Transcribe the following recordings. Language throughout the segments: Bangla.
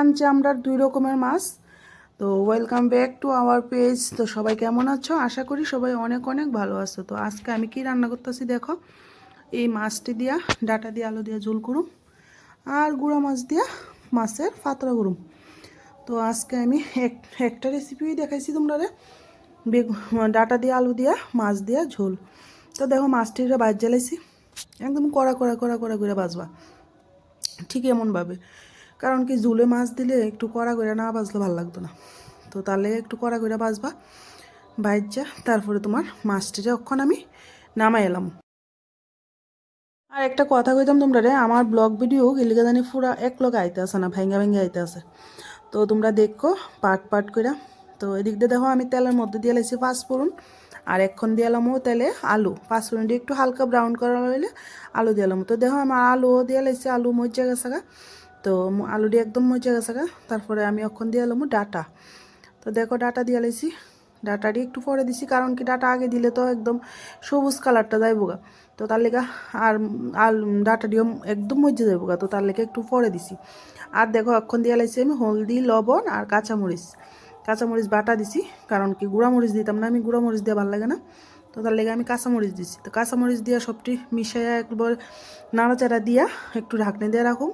আনছি আমরা দুই রকমের মাছ। তো welcome back to our page তো সবাই কেমন আছো? আশা করি সবাই অনেক অনেক ভালো আছো। তো আজকে আমি কি রান্না করতেছি দেখো? এই মাছটি দিয়া, ডাটা দিয়ে, আলু দিয়ে ঝোল করুম। আর গুঁড়া মাছ দিয়া মাছের পাতলা করুম। তো আজকে আমি এক, একটা রেসিপি দেখাইছি তোমরা ডাটা দিয়ে, আলু দিয়া, মাছ দিয়া ঝোল। তো দেখো মাছটিরা বাজ জ্বালাইছি। একদম কড়া কড়া কড়া কড়া করে বাজবা। ঠিক এমনভাবে। কারণ কি জুলে মাছ দিলে একটু কড়া করে না বাজলে ভালো লাগতো না। তো তাহলে একটু কড়া করে বাজবা বাইজা তারপরে তোমার মাছটিরে অক্ষণ আমি নামাই এলাম। আর একটা কথা কইতাম তোমরা রে, আমার ব্লগ ভিডিও গেলিকা জানি পুরা এক লগে আইতে আসে না, ভাঙ্গা ভাঙ্গা আইতে আছে। তো তোমরা দেখো, পাট পাট করে তো এদিক দিয়ে দেখো, আমি তেলের মধ্যে দিয়ে লাইছি পাঁচফোড়ন, আর এখন দিয়ে এলামও তেলে আলু। পাঁচফোড়ন দিয়ে একটু হালকা ব্রাউন করা হইলে আলু দিয়ে এলাম। তো দেখো, আমার আলুও দিয়ে লাইছি আলু মরিচা গেছে তো আলু দিয়ে একদম মরিচা গেছে গা। তারপরে আমি অক্ষণ দিয়ে এলাম ডাটা। তো দেখো, ডাটা দিয়ে লাইছি ডাটাটি একটু পরে দিছি, কারণ কি ডাটা আগে দিলে তো একদম সবুজ কালারটা যাইব গা। তো তার লেগে আর আল ডাটা দিয়েও একদম মজে যাইব গা। তো তার লেগে একটু পরে দিছি। আর দেখো, এখন দিয়ে লাইছি আমি হলদি, লবণ আর কাঁচামরিচ। কাঁচামরিচ বাটা দিছি, কারণ কি গুঁড়ামরিচ দিতাম না, আমি গুঁড়ামরিচ দিয়ে ভালো লাগে না। তো তার লেগে আমি কাঁচামরিচ দিছি। তো কাঁচামরিচ দিয়ে সবটি মিশাইয়া একবার নাড়াচাড়া দিয়া একটু ঢাকনি দিয়ে রাখুম।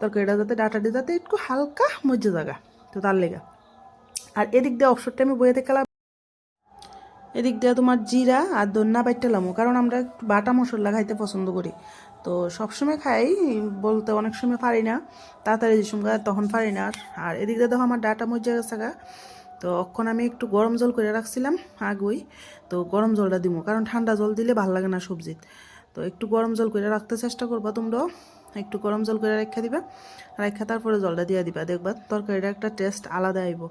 তরকারিটা যাতে ডাটাটি যাতে একটু হালকা মজে জায়গা তো তার লেগে। আর এদিক দিয়ে অবসরটা আমি বইয়ে দেখলাম এদিক দিয়ে তোমার জিরা আর দন্না বাইটালামো কারণ আমরা বাটা মশলা খাইতে পছন্দ করি। তো সবসময় খাই, বলতে অনেক সময় পারি না, তাড়াতাড়ি যে সময় তখন পারি না। আর এদিক দিয়ে দেখো আমার ডাটা মজা গেছে গা। তো অক্ষণ আমি একটু গরম জল করে রাখছিলাম আগুই, তো গরম জলটা দিব কারণ ঠান্ডা জল দিলে ভালো লাগে না সবজিত। তো একটু গরম জল করে রাখতে চেষ্টা করবা তোমরাও। একটু গরম জল করে রেখে দিবা, রেখে তারপরে জলটা দিয়ে দিবা। দেখবা তরকারিটা একটা টেস্ট আলাদা আইব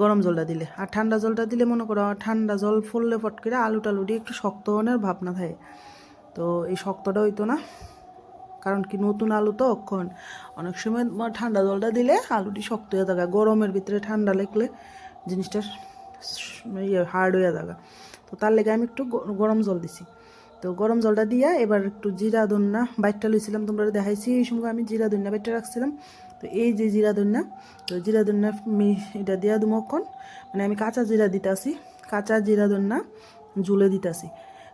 গরম জলটা দিলে। আর ঠান্ডা জলটা দিলে মনে করো ঠান্ডা জল ফুললে ফট করে আলু টালু দিয়ে একটু শক্ত হনের ভাবনা থাকে। তো এই শক্তটা হইতো না, কারণ কি নতুন আলু তো অক্ষণ অনেক সময় ঠান্ডা জলটা দিলে আলুটি শক্ত হয়ে থাকা, গরমের ভিতরে ঠান্ডা লাগলে জিনিসটা ইয়ে হার্ড হয়ে থাকা। তো তার লেগে আমি একটু গরম জল দিছি। তো গরম জলটা দিয়া এবার একটু জিরা দন্না বাইটটা লইছিলাম, তোমরা দেখাইছি, এই সময় আমি জিরা দন্না বাইটটা রাখছিলাম। তো এই যে জিরা দন্না তো জিরা দন্না এটা দিয়া দুমক্ষণ মানে আমি কাঁচা জিরা দিতাছি, কাঁচা জিরা দন্না জুলে দিতাছি।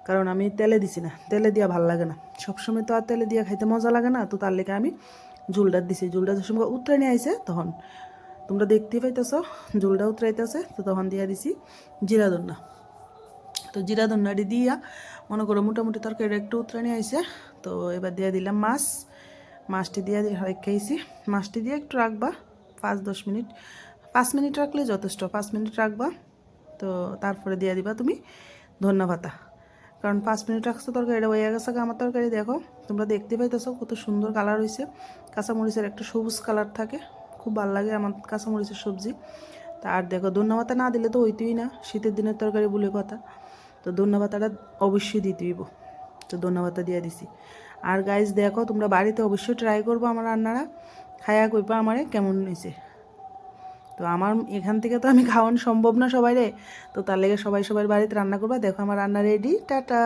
কারণ আমি তেলে দিছি না, তেলে দিয়া ভালো লাগে না। সবসময় তো আর তেলে দিয়া খাইতে মজা লাগে না, তো তার লেগে আমি জুলটা দিছি। জুলটা যে সময় উতরে নিয়ে আইসে তখন তোমরা দেখতে পাইতেছ, ঝুলটা উতরাইতেছে, তো তখন দিয়া দিছি জিরা দন্না তো জিরা দন্নাটি দিয়া। মনে করো মোটামুটি তরকারি একটু উতরানি আইসে তো এবার দিয়ে দিলাম মাছ। মাছটি দিয়ে রেখেছি মাছটি দিয়ে একটু রাখবা পাঁচ দশ মিনিট। পাঁচ মিনিট রাখলে যথেষ্ট, পাঁচ মিনিট রাখবা। তো তারপরে দিয়ে দিবা তুমি ধন্যা পাতা। কারণ পাঁচ মিনিট রাখছো তরকারিটা হয়ে গেছে আমার তরকারি। দেখো, তোমরা দেখতে পাইতেছো কত সুন্দর কালার হয়েছে কাঁচামরিচের একটা সবুজ কালার থাকে। খুব ভালো লাগে আমার কাঁচামরিচের সবজি। তা আর দেখো, ধন্যা পাতা না দিলে তো হইতেই না। শীতের দিনের তরকারি বলে কথা। তো ধন্যবাদটা অবশ্যই দিতে দিব তো ধন্যবাদটা দিয়ে দিছি। আর গাইজ দেখো, তোমরা বাড়িতে অবশ্যই ট্রাই করব আমার রান্নারা খায়া কইবা আমারে কেমন হয়েছে তো আমার এখান থেকে তো আমি খাওয়ানো সম্ভব না সবাইরে। তো তার লেগে সবাই সবার বাড়িতে রান্না করবা। দেখো আমার রান্না রেডি টাটা!